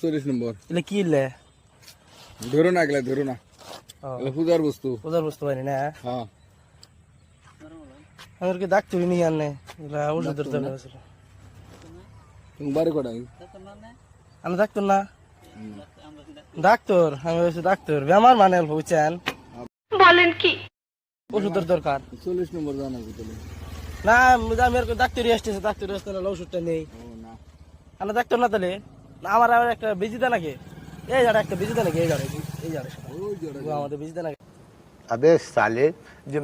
চল্লিশ নম্বর। এলে কি ইলে ধরো না এগুলা ধরো না। পূজার বস্তু। পূজার পারি না হ্যাঁ। আমাদেরকে ডাক্তারি নিয়ে আনে। এগুলা তুমি বাড়ি কটা আমি ডাক্তার না? ডাক্তার আমি হচ্ছে ডাক্তার বেমার মানে অল্প বুঝছেন? বলেন কি? ওষুধের দরকার। চল্লিশ নম্বর জানা না আমি আর ডাক্তারি আসতেছে ডাক্তারি আসতে না ওষুধটা নেই। না। আমি ডাক্তার না তাহলে? আমার আবার একটা বিজিদা নাকি এই একটা বিজিদা নাকি এই এই আমাদের নাকি আবে সালে যে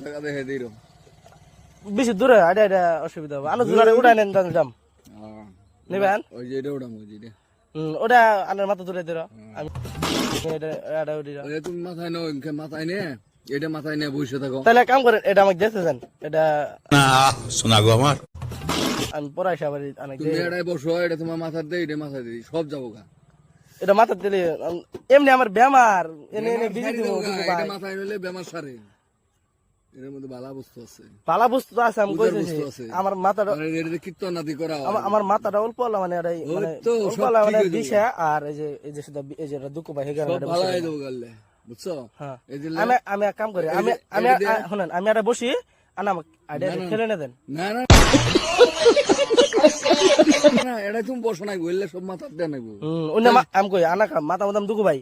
জায়গা দেখে বেশি দূরে আড়ে অসুবিধা হবে। আলো জোরে উড়াই নেন দাম দাম নেবেন? ওই যে এটা উড়াম ওই যে ওটা আনার মাথা ধরে দিরো হ্যাঁ। আমি এটা এটা তুমি মাথায় নাও মাথায় নে এটা মাথায় নিয়ে বসে থাকো। তাহলে কাম করেন এটা আমাকে দেখতেছেন এটা আমার। আমি পড়াইছি আবার অনেক তুমি এটাই বসো এটা তোমার মাথার দেই এটা মাথায় দিই সব যাব গা। এটা মাথা দিলে এমনি আমার বেমার এনে এনে বিজি দিব এটা মাথায় নিলে বেমার সারে এর মধ্যে বালা বস্তু আছে। পালা বস্তু আছে আমি পূজার কইতেছি বস্তু আছে। আমার মাথাটা এর যে কীর্তন আদি করা আমার- আমার মাথাটা অল্প মানে এটা মানে অল্প মানে। দিশা আর এই যে এই যে শুধু এই যে এটা দুঃখ সব হয়ে। যাব বুঝছ আমি আমি এক কাম করি আমি আমি শুনেন আমি একটা বসি আর আমাকে আইডিয়া খেলে না দেন না না। এটা তুমি বসো নাই বললে সব মাথা দেয় নাই আমি কই আনা মাথা মাথাম দুঃখ ভাই।